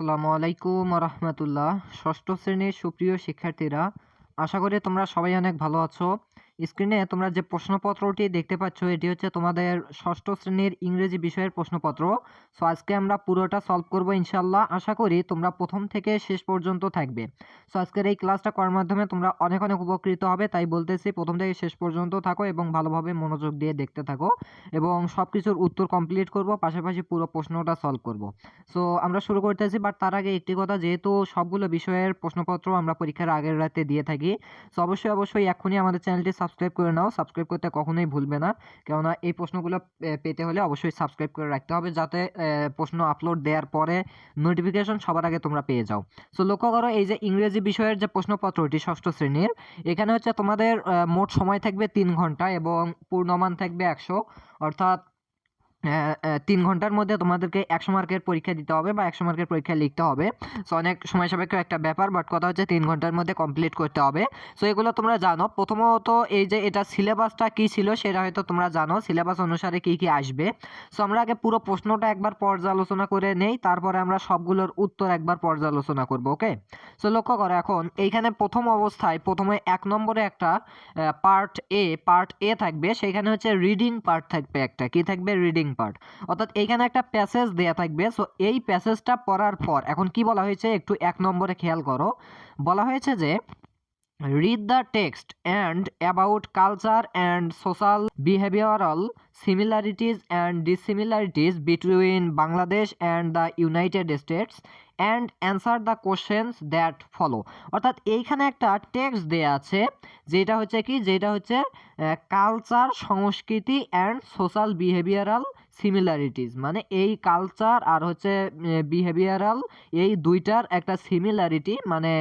আসসালামু আলাইকুম রহমতুল্লাহ ষষ্ঠ শ্রেণির সুপ্রিয় শিক্ষার্থীরা আশা করি তোমরা সবাই অনেক ভালো আছো। স্ক্রিনে তোমরা যে প্রশ্নপত্রটি দেখতে পাচ্ছ, এটি হচ্ছে তোমাদের ষষ্ঠ শ্রেণির ইংরেজি বিষয়ের প্রশ্নপত্র। সো আজকে আমরা পুরোটা সলভ করব ইনশাল্লাহ আশা করি তোমরা প্রথম থেকে শেষ পর্যন্ত থাকবে। সো আজকের এই ক্লাসটা করার মাধ্যমে তোমরা অনেক অনেক উপকৃত হবে। তাই বলতেছি প্রথম থেকে শেষ পর্যন্ত থাকো এবং ভালোভাবে মনোযোগ দিয়ে দেখতে থাকো এবং সব কিছুর উত্তর কমপ্লিট করব, পাশাপাশি পুরো প্রশ্নটা সলভ করব। সো আমরা শুরু করতেছি বাট তার আগে একটি কথা, যেহেতু সবগুলো বিষয়ের প্রশ্নপত্র আমরা পরীক্ষার আগের রাতে দিয়ে থাকি সো অবশ্যই অবশ্যই এখনই আমাদের চ্যানেলটি সাবস্ক্রাইব করে নাও। সাবস্ক্রাইব করতে কখনোই ভুলবে না। কেননা এই প্রশ্নগুলো পেতে হলে অবশ্যই সাবস্ক্রাইব করে রাখতে হবে যাতে প্রশ্ন আপলোড দেওয়ার পরে নোটিফিকেশন সবার আগে তোমরা পেয়ে যাও। সো লক্ষ্য করো এই যে ইংরেজি বিষয়ের যে প্রশ্নপত্রটি ষষ্ঠ শ্রেণির। এখানে হচ্ছে তোমাদের মোট সময় থাকবে তিন ঘণ্টা এবং পূর্ণমান থাকবে একশো। অর্থাৎ তিন ঘণ্টার মধ্যে তোমাদেরকে একশো মার্কের পরীক্ষা দিতে হবে বা একশো মার্কের পরীক্ষা লিখতে হবে। সো অনেক সময় সাপেক্ষ একটা ব্যাপার বাট কথা হচ্ছে তিন ঘণ্টার মধ্যে কমপ্লিট করতে হবে। সো এগুলো তোমরা জানো। প্রথমত, এই যে এটা সিলেবাসটা কী ছিল সেটা হয়তো তোমরা জানো। সিলেবাস অনুসারে কী কী আসবে। সো আমরা আগে পুরো প্রশ্নটা একবার পর্যালোচনা করে নেই। তারপরে আমরা সবগুলোর উত্তর একবার পর্যালোচনা করব ওকে সো লক্ষ্য করো এখন, এইখানে প্রথম অবস্থায় প্রথমে এক নম্বরে একটা পার্ট এ পার্ট এ থাকবে। সেখানে হচ্ছে রিডিং পার্ট থাকবে একটা। কি থাকবে? রিডিং সেকেন্ড পার্ট অর্থাৎ এইখানে একটা প্যাসেজ দেওয়া থাকবে। সো এই প্যাসেজটা পড়ার পর, এখন কি বলা হয়েছে? একটু এক নম্বরে খেয়াল করো। বলা হয়েছে যে read the text and about culture and social behavioural similarities and dissimilarities between Bangladesh and the United States and answer the questions that follow অর্থাৎ এইখানে একটা টেক্সট দেওয়া আছে, যেটা হচ্ছে কি? যেটা হচ্ছে কালচার সংস্কৃতি অ্যান্ড সোশ্যাল বিহেভিয়ারাল সিমিলারিটিস মানে এই কালচার আর হচ্ছে বিহেভিয়ারাল এই দুইটার একটা সিমিলারিটি মানে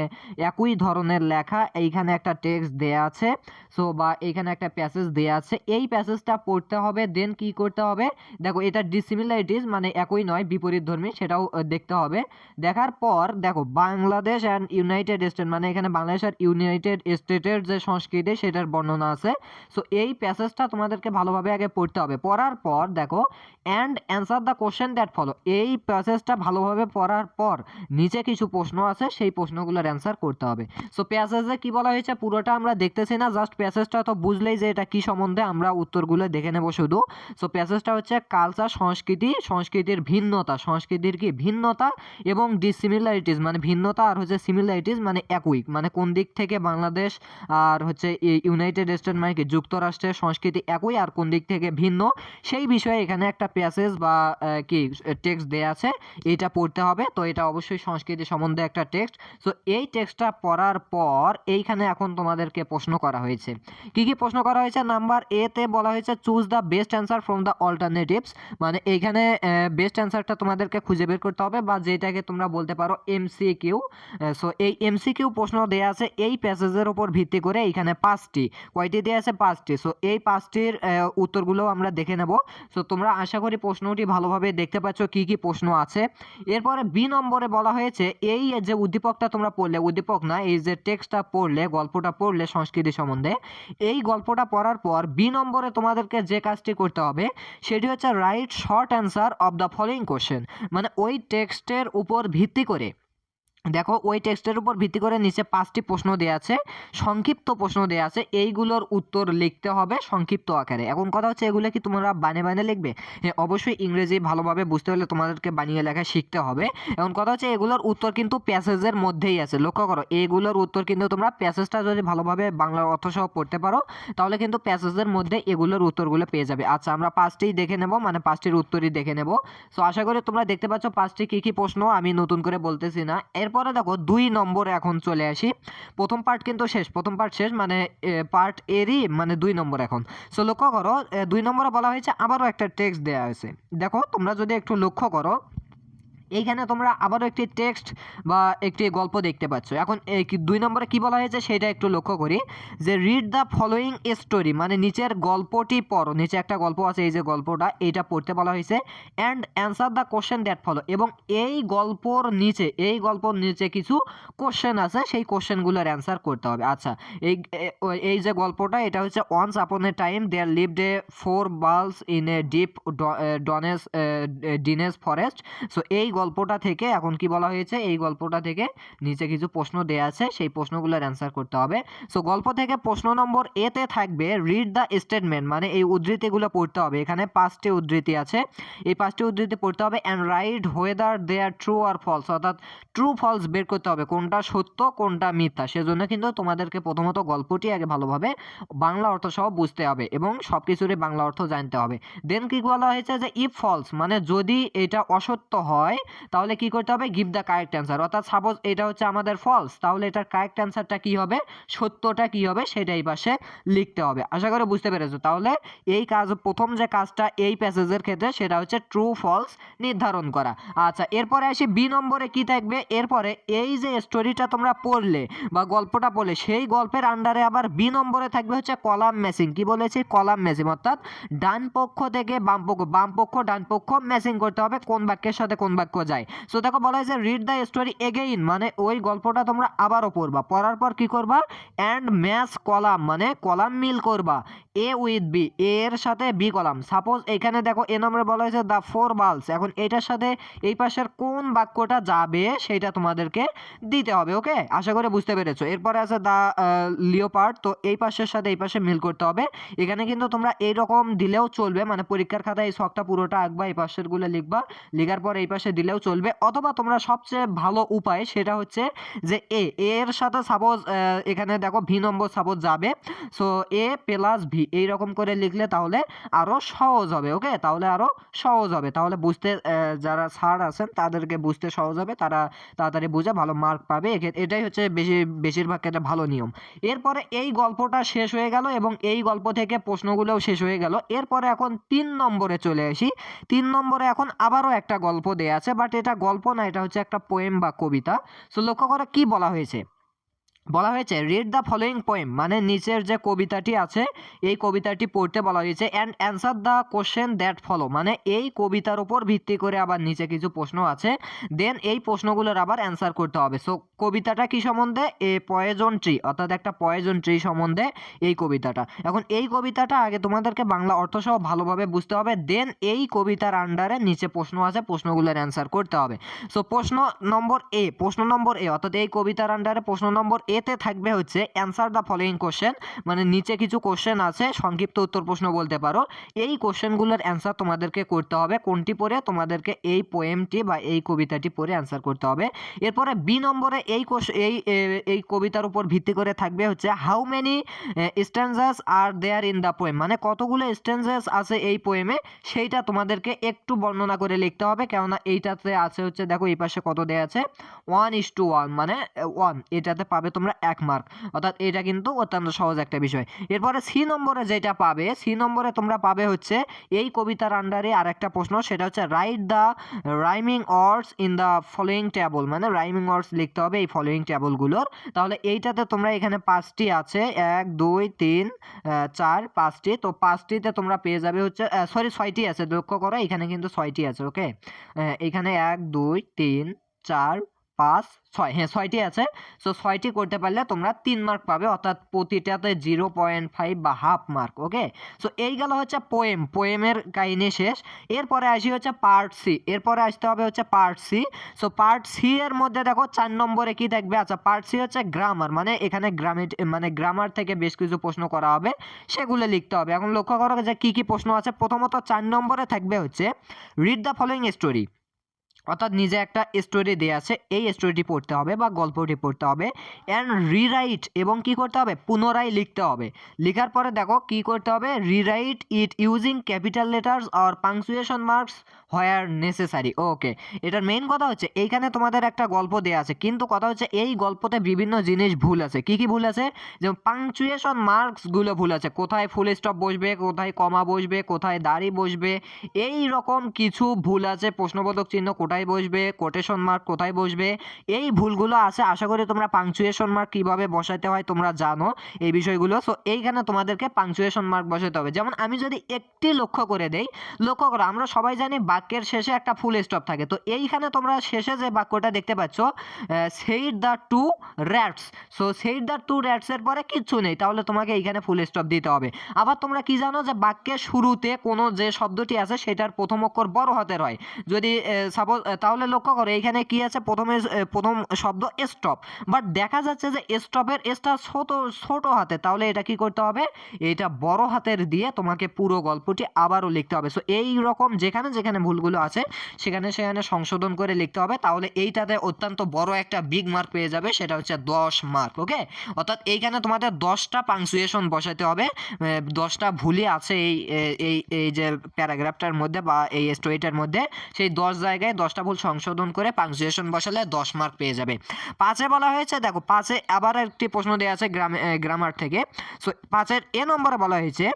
একই ধরনের লেখা, এইখানে একটা টেক্সট দেয়া আছে সো বা এইখানে একটা প্যাসেজ দেয়া আছে, এই প্যাসেজটা পড়তে হবে দেন কি করতে হবে? দেখো, এটা ডিসিমিলারিটিস মানে একই নয়, বিপরীত ধর্মী, সেটাও দেখতে হবে। দেখার পর, দেখো, বাংলাদেশ অ্যান্ড ইউনাইটেড স্টেট মানে এখানে বাংলাদেশ আর ইউনাইটেড স্টেটের যে সংস্কৃতি, সেটার বর্ণনা আছে। সো এই প্যাসেজটা তোমাদেরকে ভালোভাবে আগে পড়তে হবে। পড়ার পর, দেখো and answer the question that follow এই প্যাসেজটা ভালোভাবে পড়ার পর নিচে কিছু প্রশ্ন আছে, সেই প্রশ্নগুলোর অ্যান্সার করতে হবে। সো প্যাসেজে কী বলা হয়েছে? পুরোটা আমরা দেখতেছি না জাস্ট প্যাসেজটা তো বুঝলেই যে এটা কী সম্বন্ধে আমরা উত্তরগুলো দেখে নেব শুধু। সো প্যাসেজটা হচ্ছে কালচার সংস্কৃতি, সংস্কৃতির ভিন্নতা। সংস্কৃতির কি? ভিন্নতা এবং ডিসিমিলারিটিস মানে ভিন্নতা আর হচ্ছে সিমিলারিটিস মানে একই। মানে কোন দিক থেকে বাংলাদেশ আর হচ্ছে ইউনাইটেড স্টেট মানে কি? যুক্তরাষ্ট্রের সংস্কৃতি একই আর কোন দিক থেকে ভিন্ন? সেই বিষয়ে এখানে একটা প্যাসেজ বা কি টেক্সট দেয়া আছে এটা পড়তে হবে। তো এটা অবশ্যই সংস্কৃতি সম্বন্ধে একটা টেক্সট সো এই টেক্সটটা পড়ার পর এইখানে এখন তোমাদেরকে প্রশ্ন করা হয়েছে। কি কি প্রশ্ন করা হয়েছে? নাম্বার এ তে বলা হয়েছে choose the best answer from the alternatives মানে এইখানে বেস্ট অ্যান্সারটা তোমাদেরকে খুঁজে বের করতে হবে বা যেটাকে তোমরা বলতে পারো এমসি কিউ সো এই এমসি কিউ প্রশ্ন দেওয়া আছে, এই প্যাসেজের ওপর ভিত্তি করে এইখানে পাঁচটি। কয়টি দেওয়া আছে? পাঁচটি। সো এই পাঁচটির উত্তরগুলো আমরা দেখে নেব। সো তোমরা আশা করি প্রশ্নটি ভালোভাবে দেখতে পাচ্ছ কি কি প্রশ্ন আছে। এরপরে বি নম্বরে বলা হয়েছে, এই যে উদ্দীপকটা তোমরা পড়লে, উদ্দীপক না, এই যে টেক্সটটা পড়লে, গল্পটা পড়লে সংস্কৃতি সম্বন্ধে, এই গল্পটা পড়ার পর বি নম্বরে তোমাদেরকে যে কাজটি করতে হবে, সেটি হচ্ছে write short answer of the following question. মানে ওই টেক্সটের উপর ভিত্তি করে দেখো, ওই টেক্সটের উপর ভিত্তি করে নিচে পাঁচটি প্রশ্ন দেওয়া আছে, সংক্ষিপ্ত প্রশ্ন দেওয়া আছে, এইগুলোর উত্তর লিখতে হবে সংক্ষিপ্ত আকারে। এখন কথা হচ্ছে, এগুলো কি তোমরা বানিয়ে বানিয়ে লিখবে? হ্যাঁ অবশ্যই ইংরেজি ভালোভাবে বুঝতে হলে তোমাদেরকে বানিয়ে লেখা শিখতে হবে। এখন কথা হচ্ছে, এগুলোর উত্তর কিন্তু প্যাসেজের মধ্যেই আছে, লক্ষ্য করো, এইগুলোর উত্তর কিন্তু তোমরা প্যাসেজটা যদি ভালোভাবে বাংলার অর্থ সহ পড়তে পারো, তাহলে কিন্তু প্যাসেজের মধ্যে এগুলোর উত্তরগুলো পেয়ে যাবে। আচ্ছা আমরা পাঁচটি দেখে নেব মানে পাঁচটির উত্তরই দেখে নেব। সো আশা করি তোমরা দেখতে পাচ্ছ পাঁচটি কী কী প্রশ্ন, আমি নতুন করে বলতেছি না। এরপরে দেখো দুই নম্বরে এখন চলে আসি। প্রথম পার্ট কিন্তু শেষ, প্রথম পার্ট শেষ মানে পার্ট এরই মানে দুই নম্বর এখন। সো লক্ষ্য করো দুই নম্বরে বলা হয়েছে, আবারও একটা টেক্সট দেওয়া হয়েছে। দেখো, তোমরা যদি একটু লক্ষ্য করো এইখানে তোমরা আবারও একটি টেক্সট বা একটি গল্প দেখতে পাচ্ছ। এখন দুই নম্বরে কি বলা হয়েছে সেটা একটু লক্ষ্য করি। যে রিড দ্য ফলোয়িং স্টোরি মানে নিচের গল্পটি পড়ো। নিচে একটা গল্প আছে, এই যে গল্পটা এইটা পড়তে বলা হয়েছে। And answer the question that follow এবং এই গল্পর নিচে, এই গল্পর নিচে কিছু কোশ্চেন আছে, সেই কোশ্চেনগুলোর অ্যান্সার করতে হবে। আচ্ছা এই এই যে গল্পটা, এটা হচ্ছে once upon a time there lived a four bears in a deep dense dense forest so এই গল্পটা থেকে, এখন কি বলা হয়েছে, এই গল্পটা থেকে নিচে কিছু প্রশ্ন দেয়া আছে, সেই প্রশ্নগুলোর অ্যান্সার করতে হবে। সো গল্প থেকে প্রশ্ন নম্বর এতে থাকবে রিড দ্য স্টেটমেন্ট মানে এই উদ্ধৃতিগুলো পড়তে হবে। এখানে পাঁচটি উদ্ধৃতি আছে। এই পাঁচটি উদ্ধৃতি পড়তে হবে and write whether they are true or false অর্থাৎ ট্রু ফলস বের করতে হবে, কোনটা সত্য, কোনটা মিথ্যা। সেজন্য কিন্তু তোমাদেরকে প্রথমত গল্পটি আগে ভালোভাবে বাংলা অর্থ সহ বুঝতে হবে এবং সব কিছুরই বাংলা অর্থ জানতে হবে। দেন কি বলা হয়েছে যে ইফ ফলস মানে যদি এটা অসত্য হয় তাহলে কি করতে হবে? গিভ দ্য কারেক্ট অ্যান্সার অর্থাৎ সাপোজ এটা হচ্ছে আমাদের ফলস তাহলে এটার কারেক্ট অ্যান্সারটা কি হবে? সত্যটা কি হবে? সেটাই পাশে লিখতে হবে। আশা করি বুঝতে পেরেছ। তাহলে এই কাজ, প্রথম যে কাজটা এই প্যাসেজের ক্ষেত্রে, সেটা হচ্ছে ট্রু ফলস নির্ধারণ করা। আচ্ছা এরপরে আসি বি নম্বরে কি থাকবে? এরপরে এই যে স্টোরিটা তোমরা পড়লে বা গল্পটা পড়লে, সেই গল্পের আন্ডারে আবার বি নম্বরে থাকবে হচ্ছে কলাম ম্যাচিং কি বলেছি? কলাম ম্যাচিং অর্থাৎ ডান পক্ষ থেকে বাম পক্ষ বাম পক্ষ ডান পক্ষ ম্যাচিং করতে হবে। কোন বাক্যের সাথে কোন বাক্য যায় সো দেখো বলা হয়েছে রিড দ্য স্টোরি এগেইন মানে ওই গল্পটা তোমরা আবারও পড়বা। পড়ার পর কি করবা? অ্যান্ড ম্যাচ কলাম মানে কলাম মিল করবা। এ উইথ বি এর সাথে বি কলাম। সাপোজ এখানে দেখো এ নম্বরে বলা হয়েছে দ্য ফোর বালস এখন এটার সাথে এই পাশের কোন বাক্যটা যাবে সেটা তোমাদেরকে দিতে হবে ওকে আশা করে বুঝতে পেরেছ। এরপরে আছে দ্য লিওপার্ট তো এই পাশের সাথে এই পাশে মিল করতে হবে। এখানে কিন্তু তোমরা এইরকম দিলেও চলবে মানে পরীক্ষার খাতায় এই শখটা পুরোটা আঁকবা, এই পাশেরগুলো লিখবা। লেখার পর এই পাশে দিলেও চলবে। অথবা তোমরা সবচেয়ে ভালো উপায় সেটা হচ্ছে যে এ এর সাথে সাপোজ এখানে দেখো ভি নম্বর সাপোজ যাবে। সো এ প্লাস ভি এইরকম করে লিখলে তাহলে আরও সহজ হবে ওকে তাহলে আরও সহজ হবে। তাহলে বুঝতে যারা স্যার আছেন, তাদেরকে বুঝতে সহজ হবে। তারা তাড়াতাড়ি বুঝে ভালো মার্ক পাবে। এটাই হচ্ছে বেশি, বেশিরভাগ ক্ষেত্রে ভালো নিয়ম। এরপরে এই গল্পটা শেষ হয়ে গেল এবং এই গল্প থেকে প্রশ্নগুলোও শেষ হয়ে গেল। এরপরে এখন তিন নম্বরে চলে আসি। তিন নম্বরে এখন আবারও একটা গল্প দেয়া আছে বাট এটা গল্প না, এটা হচ্ছে একটা পোয়েম বা কবিতা। সো লক্ষ্য করে কি বলা হয়েছে। বলা হয়েছে রিড দ্য ফলোয়িং পোয়েম মানে নিচের যে কবিতাটি আছে, এই কবিতাটি পড়তে বলা হয়েছে and answer the question that follow মানে এই কবিতার উপর ভিত্তি করে আবার নিচে কিছু প্রশ্ন আছে দেন এই প্রশ্নগুলোর আবার অ্যান্সার করতে হবে। সো কবিতাটা কি সম্বন্ধে? এ পয়েজন ট্রি অর্থাৎ একটা পয়েজন ট্রি সম্বন্ধে এই কবিতাটা। এখন এই কবিতাটা আগে তোমাদেরকে বাংলা অর্থ সহ ভালোভাবে বুঝতে হবে দেন এই কবিতার আন্ডারে নিচে প্রশ্ন আছে, প্রশ্নগুলোর অ্যান্সার করতে হবে। সো প্রশ্ন নম্বর এ প্রশ্ন নম্বর এ অর্থাৎ এই কবিতার আন্ডারে প্রশ্ন নম্বর এতে থাকবে হচ্ছে অ্যান্সার দ্য ফলোয়িং কোশ্চেন মানে নিচে কিছু কোশ্চেন আছে, সংক্ষিপ্ত উত্তর প্রশ্ন বলতে পারো। এই কোশ্চেনগুলোর অ্যান্সার তোমাদেরকে করতে হবে, কোনটি পড়ে তোমাদেরকে এই পোয়েমটি বা এই কবিতাটি পড়ে অ্যান্সার করতে হবে। এরপরে বি নম্বরে এই এই এই কবিতার উপর ভিত্তি করে থাকবে হচ্ছে how many stanzas are there in the poem মানে কতগুলো স্ট্যান্ডার্স আছে এই পোয়েমে সেইটা তোমাদেরকে একটু বর্ণনা করে লিখতে হবে, কেননা এইটাতে আছে হচ্ছে দেখো এই পাশে কত দেয়া আছে ওয়ান ইস টু ওয়ান মানে ওয়ান এটাতে পাবে তোমরা এক মার্ক অর্থাৎ এটা কিন্তু অত্যন্ত সহজ একটা বিষয়। এরপরে সি নম্বরে যেটা পাবে সি নম্বরে তোমরা পাবে হচ্ছে এই কবিতার আন্ডারে আর একটা প্রশ্ন, সেটা হচ্ছে write the rhyming words in the following table মানে রাইমিং অর্ডস লিখতে হবে এই ফলোয়িং ট্যাবলগুলোর তাহলে এইটাতে তোমরা এখানে পাঁচটি আছে, এক, দুই, তিন চার, পাঁচটি। তো পাঁচটিতে তোমরা পেয়ে যাবে হচ্ছে সরি ছয়টি আছে, লক্ষ্য করো, এখানে কিন্তু ছয়টি আছে ওকে এখানে এক, দুই, তিন, চার পাঁচ, ছয় হ্যাঁ ছয়টি আছে। সো ছয়টি করতে পারলে তোমরা তিন মার্ক পাবে, অর্থাৎ প্রতিটাতে জিরো পয়েন্ট ফাইভ বা হাফ মার্ক ওকে সো এই গেল হচ্ছে পোয়েম পোয়েমের কাহিনী শেষ। এরপরে আসি হচ্ছে পার্ট সি এরপরে আসতে হবে হচ্ছে part C so part C এর মধ্যে দেখো চার নম্বরে কি থাকবে আচ্ছা পার্ট সি হচ্ছে গ্রামার মানে এখানে গ্রামেট মানে গ্রামার থেকে বেশ কিছু প্রশ্ন করা হবে, সেগুলো লিখতে হবে। এখন লক্ষ্য করো যে কি কি প্রশ্ন আছে? প্রথমত চার নম্বরে থাকবে হচ্ছে রিড দ্য ফলোয়িং স্টোরি অর্থাৎ নিজে একটা স্টোরি দেওয়া আছে, এই স্টোরিটি পড়তে হবে বা গল্পটি পড়তে হবে অ্যান্ড রিরাইট এবং কি করতে হবে? পুনরায় লিখতে হবে। লেখার পরে দেখো কি করতে হবে? Rewrite it using capital letters R punctuation marks where necessary okay এটার মেইন কথা হচ্ছে, এইখানে তোমাদের একটা গল্প দেওয়া আছে, কিন্তু কথা হচ্ছে এই গল্পতে বিভিন্ন জিনিস ভুল আছে। কি কি ভুল আছে? যেমন পাংচুয়েশন মার্কসগুলো ভুল আছে, কোথায় ফুল স্টপ বসবে, কোথায় কমা বসবে, কোথায় দাড়ি বসবে এই রকম কিছু ভুল আছে, প্রশ্নবোধক চিহ্ন কোথায় বসবে কোটেশন মার্ক কোথায় বসবে, এই ভুলগুলো আছে, আশা করি তোমরা পাংচুয়েশন মার্ক কীভাবে বসাতে হয় তোমরা জানো এই বিষয়গুলো সো এইখানে তোমাদেরকে পাংচুয়েশন মার্ক বসাতে হবে। যেমন আমি যদি একটি লক্ষ্য করে দেই, লক্ষ্য করো, আমরা সবাই জানি বাক্যের শেষে একটা ফুল স্টপ থাকে। তো এইখানে তোমরা শেষে যে বাক্যটা দেখতে পাচ্ছ said the two rats so said the two র্যাটসের পরে কিচ্ছু নেই, তাহলে তোমাকে এইখানে ফুল স্টপ দিতে হবে। আবার তোমরা কি জানো যে বাক্যের শুরুতে কোনো যে শব্দটি আছে, সেটার প্রথম অক্ষর বড় হাতের হয়। যদি সাপোজ তাহলে লক্ষ্য করো, এইখানে কি আছে? প্রথমে প্রথম শব্দ স্টপ বাট দেখা যাচ্ছে যে স্টপের এসটা ছোট ছোট হাতে, তাহলে এটা কি করতে হবে? এটা বড় হাতের দিয়ে তোমাকে পুরো গল্পটি আবারও লিখতে হবে। সো এই রকম যেখানে যেখানে ভুলগুলো আছে, সেখানে সেখানে সংশোধন করে লিখতে হবে, তাহলে এইটাতে অত্যন্ত বড় একটা বিগ মার্ক পেয়ে যাবে, সেটা হচ্ছে দশ মার্ক ওকে অর্থাৎ এইখানে তোমাদের দশটা পাংচুয়েশন বসাতে হবে দশটা ভুলই আছে এই এই এই যে প্যারাগ্রাফটার মধ্যে বা এই স্টোরিটার মধ্যে, সেই দশ জায়গায় দশটা ভুল সংশোধন করে পাংচুয়েশন বসালে দশ মার্ক পেয়ে যাবে। পাঁচে বলা হয়েছে, দেখো, পাঁচে আবার একটি প্রশ্ন দেওয়া আছে গ্রামে গ্রামার থেকে সো পাঁচের এ নম্বরে বলা হয়েছে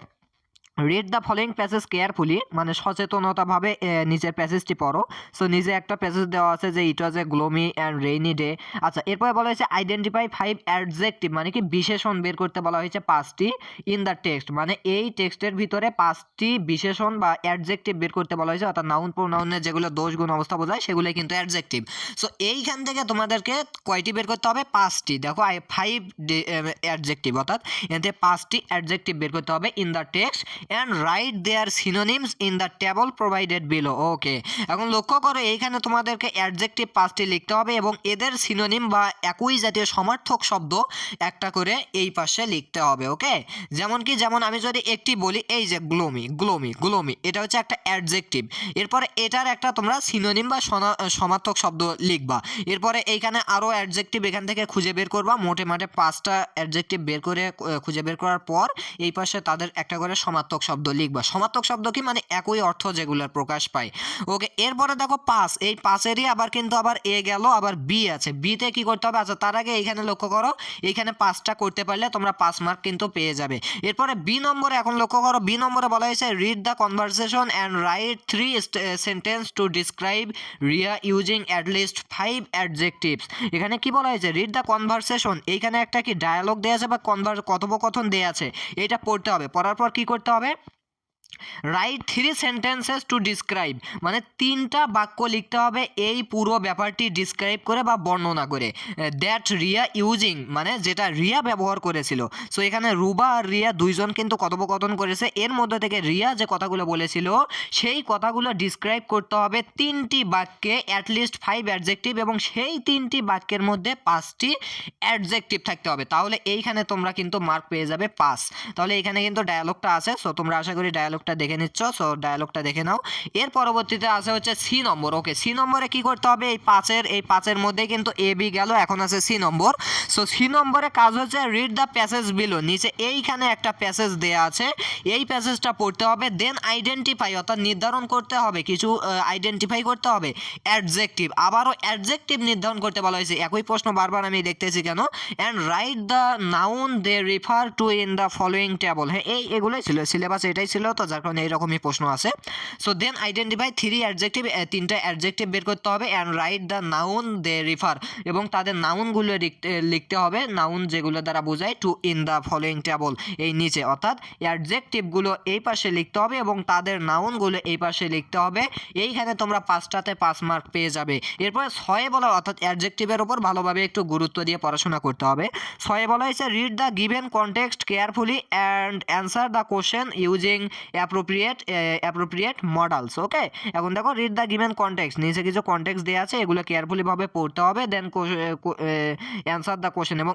read the following passage carefully মানে সচেতনতাভাবে নিজের প্যাসেজটি পড়ো। সো নিজে একটা প্যাসেজ দেওয়া আছে যে it was a gloomy and rainy day আচ্ছা এরপরে বলা হয়েছে আইডেন্টিফাই ফাইভ অ্যাডজেক্টিভ মানে কি বিশেষণ বের করতে বলা হয়েছে পাঁচটি ইন দ্য টেক্সট মানে এই টেক্সটের ভিতরে পাঁচটি বিশেষণ বা অ্যাডজেক্টিভ বের করতে বলা হয়েছে, অর্থাৎ নাউন প্রোনাউনের যেগুলো দোষ, গুণ, অবস্থা বোঝায় সেগুলো কিন্তু অ্যাডজেক্টিভ সো এইখান থেকে তোমাদেরকে কয়টি বের করতে হবে? পাঁচটি। দেখো ফাইভ অ্যাডজেক্টিভ অর্থাৎ এতে পাঁচটি অ্যাডজেক্টিভ বের করতে হবে in the text and write their synonyms in the table provided below okay এখন লক্ষ্য করো, এইখানে তোমাদেরকে অ্যাডজেক্টিভ পাঁচটি লিখতে হবে এবং এদের সিনোনিম বা একই জাতীয় সমার্থক শব্দ একটা করে এই পাশে লিখতে হবে ওকে যেমন কি, যেমন আমি যদি একটি বলি, এই যে গ্লোমি গ্লোমি গ্লোমি এটা হচ্ছে একটা অ্যাডজেক্টিভ এরপরে এটার একটা তোমরা সিনোনিম বা সমার্থক শব্দ লিখবা। এরপরে এইখানে আরও অ্যাডজেক্টিভ এখান থেকে খুঁজে বের করবা, মোটে মাঠে পাঁচটা অ্যাডজেক্টিভ বের করে খুঁজে বের করার পর এই পাশে তাদের একটা করে সমার্থক শব্দ লিখবা। সমার্থক শব্দ কি? মানে একই অর্থ যেগুলোর প্রকাশ পায়। ওকে, এরপরে দেখো পাস এই পাসেরই আবার কিন্তু আবার এ গেল, আবার বি আছে। বিতে কি করতে হবে? আচ্ছা তার আগে এইখানে লক্ষ্য করো। এইখানে পাঁচটা করতে পারলে তোমরা পাঁচ মার্ক কিন্তু পেয়ে যাবে। এরপরে বি নম্বরে এখন লক্ষ্য করো, বি নম্বরে বলা হয়েছে read the conversation and write three sentence to describe Riya using at least five adjectives এখানে কি বলা হয়েছে? রিড দ্য কনভারসেশন এইখানে একটা কি ডায়ালগ দেওয়া আছে বা কনভার কথোপকথন দেওয়া আছে। এটা পড়তে হবে। পড়ার পর কি করতে হবে? হবে write three sentences to describe মানে তিনটা বাক্য লিখতে হবে এই পুরো ব্যাপারটি ডিসক্রাইব করে বা বর্ণনা করে। দ্যাট রিয়া ইউজিং মানে যেটা রিয়া ব্যবহার করেছিল। সো এখানে রুবা আর রিয়া দুইজন কিন্তু কথোপকথন করেছে। এর মধ্যে থেকে রিয়া যে কথাগুলো বলেছিল, সেই কথাগুলো ডিসক্রাইব করতে হবে তিনটি বাক্যে অ্যাটলিস্ট ফাইভ অ্যাডজেক্টিভ এবং সেই তিনটি বাক্যের মধ্যে পাঁচটি অ্যাডজেক্টিভ থাকতে হবে। তাহলে এইখানে তোমরা কিন্তু মার্ক পেয়ে যাবে পাস তাহলে এখানে কিন্তু ডায়ালগটা আছে। সো তোমরা আশা করি ডায়ালগটা দেখে নিচ্ছ সো ডায়ালগটা দেখে নাও। এর পরবর্তীতে আছে হচ্ছে সি নম্বর ওকে সি নম্বরে কি করতে হবে? এই পাঁচের এই পাঁচের মধ্যে কিন্তু এ বি গেল, এখন আছে সি নম্বর সো সি নম্বরে কাজ হচ্ছে রিড দ্য প্যাসেজ বিলো নিচে এইখানে একটা প্যাসেজ দেয়া আছে। এই প্যাসেজটা পড়তে হবে দেন আইডেন্টিফাই অর্থাৎ নির্ধারণ করতে হবে, কিছু আইডেন্টিফাই করতে হবে অ্যাডজেক্টিভ আবারও অ্যাডজেক্টিভ নির্ধারণ করতে বলা হয়েছে, একই প্রশ্ন বারবার আমি দেখতেছি কেন? And write the noun they refer to in the following table হ্যাঁ এই, এগুলোই ছিল সিলেবাস এটাই ছিল, তো যার কারণে এইরকমই প্রশ্ন আছে। So then identify three adjective তিনটা অ্যাডজেক্টিভ বের করতে হবে and write the noun they refer এবং তাদের নাউনগুলো লিখতে হবে নাউন যেগুলো দ্বারা বোঝায় to in the following table এই নিচে। অর্থাৎ অ্যাডজেক্টিভগুলো এই পাশে লিখতে হবে এবং তাদের নাউনগুলো এই পাশে লিখতে হবে। এইখানে তোমরা পাঁচটাতে পাঁচ মার্ক পেয়ে যাবে। এরপরে ছয়ে বলা, অর্থাৎ অ্যাডজেক্টিভের ওপর ভালোভাবে একটু গুরুত্ব দিয়ে পড়াশোনা করতে হবে। ছয়ে বলা হয়েছে read the given context carefully and answer the question using appropriate appropriate modals okay এখন দেখো রিড দ্য গিভেন কনটেক্সট নিচে কিছু কনটেক্সট দেওয়া আছে, এগুলো কেয়ারফুলিভাবে পড়তে হবে দেন অ্যান্সার দ্য কোশ্চেন এবং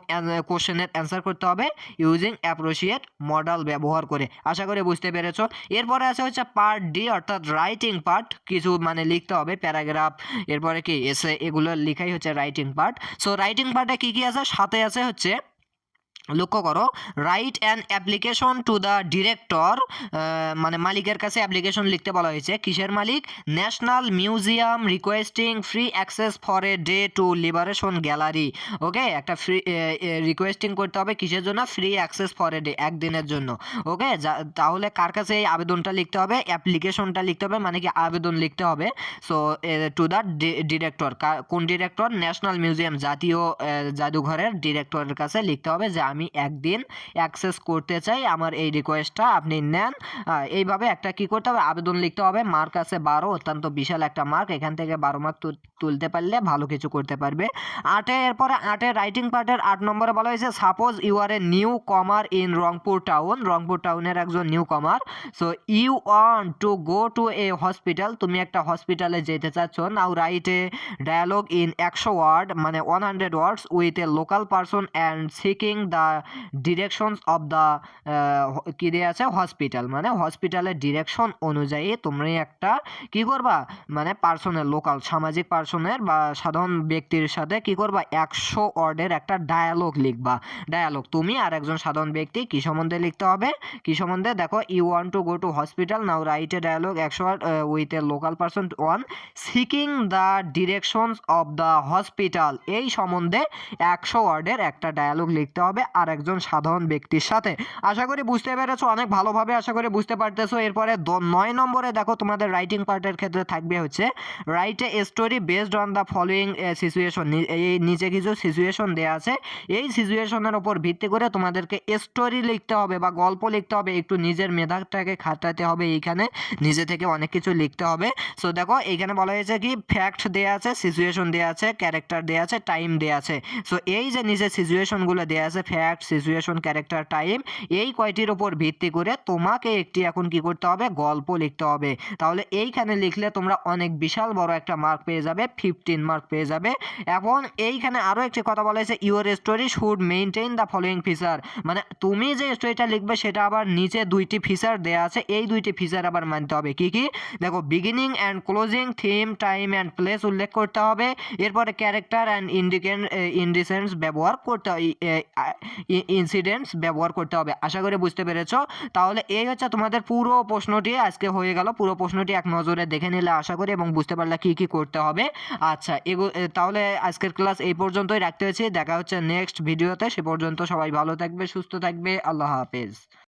কোশ্চেনের অ্যান্সার করতে হবে ইউজিং অ্যাপ্রোপ্রিয়েট মডেল ব্যবহার করে, আশা করি বুঝতে পেরেছ। এরপরে আছে হচ্ছে পার্ট ডি অর্থাৎ রাইটিং পার্ট কিছু মানে লিখতে হবে প্যারাগ্রাফ এরপরে কি এসে এগুলো লেখাই হচ্ছে রাইটিং পার্ট সো রাইটিং পার্টে কি কি আছে? সাথে আছে হচ্ছে লক্ষ্য করো write an application to the director মানে মালিকের কাছে অ্যাপ্লিকেশন লিখতে বলা হয়েছে। কিসের মালিক? National museum requesting free access for a day to liberation gallery okay একটা ফ্রি রিকোয়েস্টিং করতে হবে কিসের জন্য? Free access for a day একদিনের জন্য। ওকে তাহলে কার কাছে এই আবেদনটা লিখতে হবে? অ্যাপ্লিকেশনটা লিখতে হবে মানে কি আবেদন লিখতে হবে। সো টু দ্য ডিরেক্টর কোন ডিরেক্টর ন্যাশনাল মিউজিয়াম জাতীয় জাদুঘরের ডিরেক্টরের কাছে লিখতে হবে যে আমি আমি একদিন অ্যাক্সেস করতে চাই, আমার এই রিকোয়েস্টটা আপনি নেন। এইভাবে একটা কি করতে হবে? আবেদন লিখতে হবে মার্ক আছে বারো, অত্যন্ত বিশাল একটা মার্ক এখান থেকে বারো মার্ক তুলতে পারলে ভালো কিছু করতে পারবে। আটে, এরপরে আটের রাইটিং পার্টের আট নম্বরে বলা হয়েছে suppose you are a newcomer in Rangpur town Rangpur টাউনের একজন newcomer so you want to go to a hospital তুমি একটা হসপিটালে যেতে চাচ্ছ now write a dialogue in একশো ওয়ার্ড মানে one hundred words with a local person and seeking the directions of the কী দিয়ে আছে? হসপিটাল মানে হসপিটালের ডিরেকশন অনুযায়ী তুমি একটা কি করবা? মানে পার্সনের লোকাল সামাজিক পার্সনের বা সাধারণ ব্যক্তির সাথে কি করবা? একশো ওয়ার্ডের একটা ডায়ালগ লিখবা। ডায়ালগ তুমি আর একজন সাধারণ ব্যক্তি কী সম্বন্ধে লিখতে হবে? কি সম্বন্ধে? দেখো you want to go to hospital now write a dialogue একশো word with a local person one seeking the directions of the hospital এই সম্বন্ধে একশো ওয়ার্ডের একটা ডায়ালগ লিখতে হবে। আর একজন সাধারণ ব্যক্তির সাথে। আশা করি বুঝতে পেরেছ, অনেক ভালোভাবে আশা করি বুঝতে পারতেছো। এরপরে নয় নম্বরে দেখো তোমাদের রাইটিং পার্টের ক্ষেত্রে থাকবে হচ্ছে write a story based on the following situation এই নিচে কিছু সিচুয়েশন দেওয়া আছে। এই সিচুয়েশনের ওপর ভিত্তি করে তোমাদেরকে স্টোরি লিখতে হবে বা গল্প লিখতে হবে। একটু নিজের মেধাটাকে খাটাতে হবে এইখানে। নিজে থেকে অনেক কিছু লিখতে হবে। সো দেখো এইখানে বলা হয়েছে কি ফ্যাক্ট দেওয়া আছে সিচুয়েশন দেওয়া আছে ক্যারেক্টার দেওয়া আছে টাইম দেওয়া আছে। সো এই যে নিজের সিচুয়েশনগুলো দেওয়া আছে ফ্যাক্ট সিচুয়েশন ক্যারেক্টার টাইম এই কয়টির ওপর ভিত্তি করে তোমাকে একটি এখন কি করতে হবে? গল্প লিখতে হবে। তাহলে এইখানে লিখলে তোমরা অনেক বিশাল বড় একটা মার্ক পেয়ে যাবে ফিফটিন মার্ক পেয়ে যাবে। এখন এইখানে আরও একটি কথা বলা হয়েছে your story should maintain the following feature মানে তুমি যে স্টোরিটা লিখবে, সেটা আবার নিচে দুইটি ফিচার দেওয়া আছে, এই দুইটি ফিচার আবার মানতে হবে। কি কি? দেখো beginning and closing theme time and place উল্লেখ করতে হবে। এরপরে ক্যারেক্টার অ্যান্ড ইন্ডিকেন ইন্ডিসেন্স ব্যবহার করতে ইনসিডেন্টস ব্যবহার করতে হবে। আশা করি বুঝতে পেরেছ। তাহলে এই হচ্ছে তোমাদের পুরো প্রশ্নটি। আজকে হয়ে গেল। পুরো প্রশ্নটি এক নজরে দেখে নিলে আশা করি এবং বুঝতে পারলে কি কি করতে হবে। আচ্ছা এগো তাহলে আজকের ক্লাস এই পর্যন্তই রাখতে হয়েছে। দেখা হচ্ছে নেক্সট ভিডিওতে সে পর্যন্ত সবাই ভালো থাকবে, সুস্থ থাকবে। আল্লাহ হাফেজ।